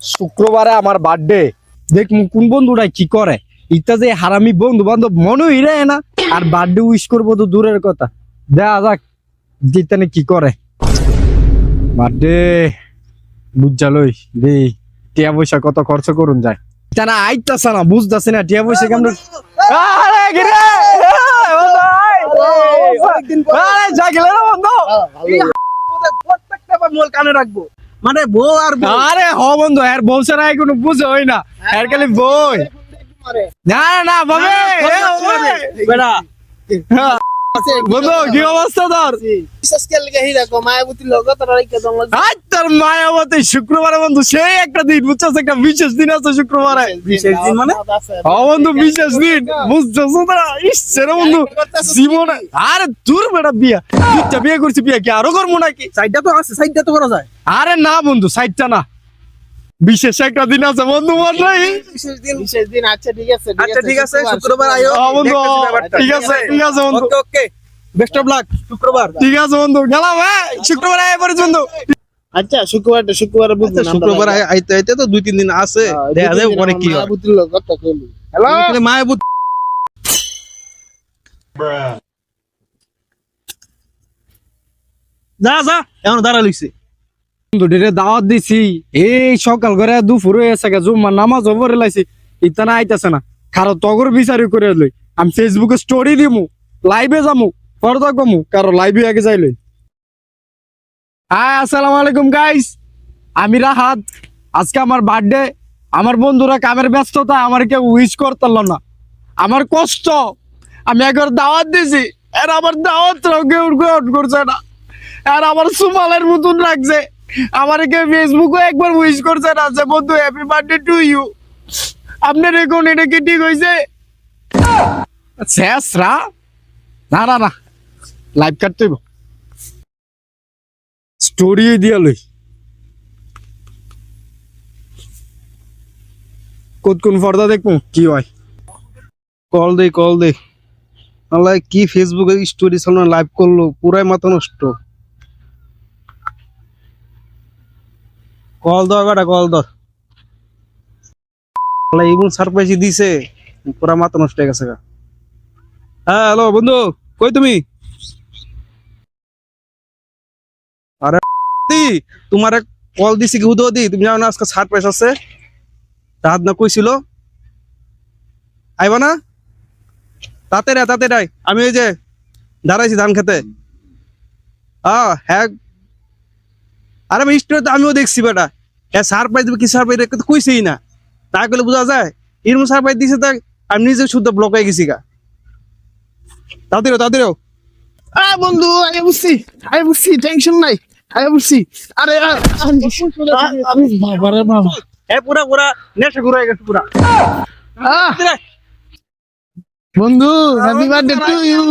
শুক্রবারে আমার বার্থডে দেখ কোন বন্ধুটা কি করে? ইটা যে হারামি বন্ধু বান্ধব মনে হইরে না। আর বার্থডে উইশ করব তো দূরের কথা। দেখা যাক জিতানে কি করে। বার্থডে বুঝালই। দে টিয়া পয়সা কত খরচ করুন যায়। জানা আইতাছে না বুঝতাছে না টিয়া পয়সা কেমন। আরে গিরে! আরে জাগলে না বন্ধু। প্রত্যেকটা বার মোল কানে রাখব। মানে বউ আর আরে হ বন্ধু এর বউ ছাড়া কোনো বুঝে হয় না। এর খালি বই। না না বাবে বেড়া হ্যাঁ। বন্ধু কি অবস্থা তোর? বিশেষ কে লিখে হি রাখো মায়াবতী লোক তোরা রেখে দম আজ তোর মায়াবতী শুক্রবারে বন্ধু সেই একটা দিন বুঝছস? একটা বিশেষ দিন আছে শুক্রবারে। বিশেষ দিন মানে? বন্ধু বিশেষ দিন বুঝছস না? ইস রে বন্ধু জীবনে আরে দূর বেটা বিয়া। বিয়ে করছি বিয়া কি আরও করব নাকি? সাইডটা তো আছে সাইডটা তো করা যায়। আরে না বন্ধু সাইডটা না। বিশেষ একটা দিন আছে বন্ধু বিশেষ দিন আচ্ছা ঠিক আছে আচ্ছা ঠিক আছে শুক্রবার আইও বন্ধু ঠিক আছে ঠিক আছে বন্ধু। Okay okay. Best of luck শুক্রবার। ঠিক আছে বন্ধু। গেলাম হ্যাঁ শুক্রবার আয় পরে বন্ধু। আচ্ছা শুক্রবার শুক্রবার বুঝব আচ্ছা, শুক্রবার আইতে আইতে তো দুই তিন দিন আছে। দেখা যাবে পরে কি হয়। কথা কইলি হ্যালো যা যা এখন দাঁড়া লইছে। দাওয়াত দিছি। এই সকাল করে দুপুর হয়ে গেছে নামাজ ওপরে লাইছি ইতানা আইতাছে না। কারও তগর বিচারি করে লই, আমি ফেসবুকে স্টোরি দিমু লাইভে যামু, পর্দা কমু, কারও লাইভে আগে যাই লই। আসসালামু আলাইকুম গাইস আমি রাহাত, আজকে আমার বার্থডে আমার বন্ধুরা কামের ব্যস্ততা, আমার কেউ উইশ করতে না। আমার কষ্ট, আমি একবার দাওয়াত দিছি আর আমার দাওয়াত কেউ করছে না। আর আমার সুমালের মতন লাগছে আমার কেউ ফেসবুকে একবার উইশ করছে না বন্ধু হ্যাপি বার্থডে টু ইউ আপনার এখন এটা কি ঠিক হয়েছে শেষ, রা। না না না। লাইভ স্টোরি দিয়া লই। কোন কোন পর্দা কি হয়? কল দে কল দে। কি ফেসবুকে স্টোরি সামনে লাইভ করল? পুরাই মাথা নষ্ট। কল বেটা কল ধর দিছে। পুরা মাথা নষ্ট হয়ে গেছে হ্যাঁ হ্যালো বন্ধু, কই তুমি? আরে তোমার কল দিছি কি হুদো দি? তুমি জানো না আজকে সারপ্রাইজ আছে? রাত না কইছিল। আইবা না? তাতে রে, তাতে রাই আমি ওই যে দাঁড়াইছি ধান খেতে। হ্যাঁ হ্যাঁ আরে আমি স্টোরিতে আমিও দেখছি বেটা। হ্যাঁ সারপ্রাইজ দিবে কি সারপ্রাইজ তো কইছেই না। তাই করলে বোঝা যায় এরকম সারপ্রাইজ দিছে তাই আমি নিজে শুদ্ধ ব্লক হয়ে গেছি গা। তাদেরও তাদেরও আ বন্ধু আই বুঝছি আই বুঝছি টেনশন নাই আই বুঝছি আরে আ, আ- আমি বাবারে বাবা। হ্যাঁ পুরা পুরা নেশা ঘুরে গেছে পুরা। বন্ধু হ্যাপি বার্থডে টু ইউ